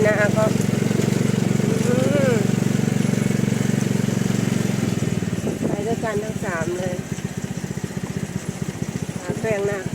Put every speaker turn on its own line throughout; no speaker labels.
na ako. Mm. ไปด้วยกันทั้งสามเลยหาแปลงหน้า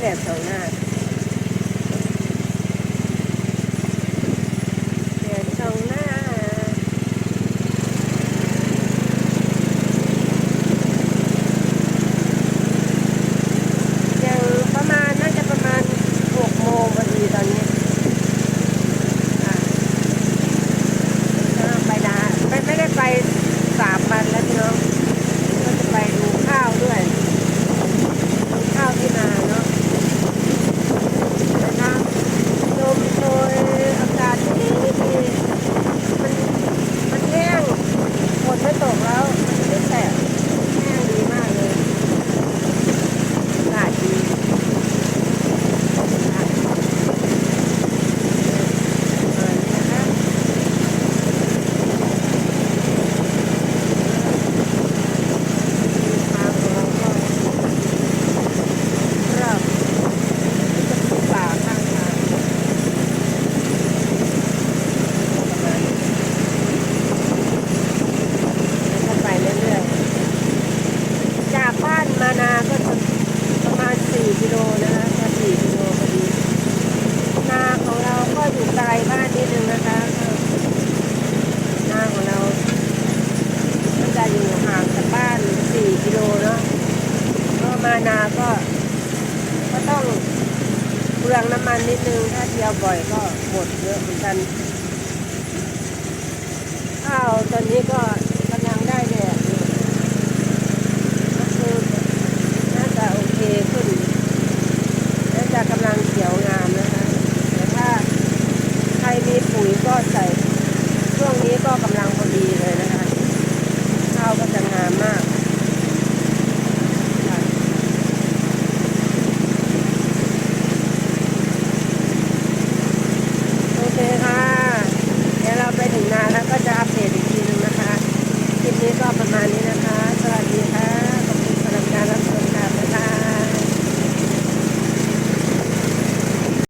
แบบสองหน้า ปลืองน้ำมันนิดนึง ถ้าเที่ยวบ่อยก็หมดเยอะเหมือนกัน ข้าวตอนนี้ก็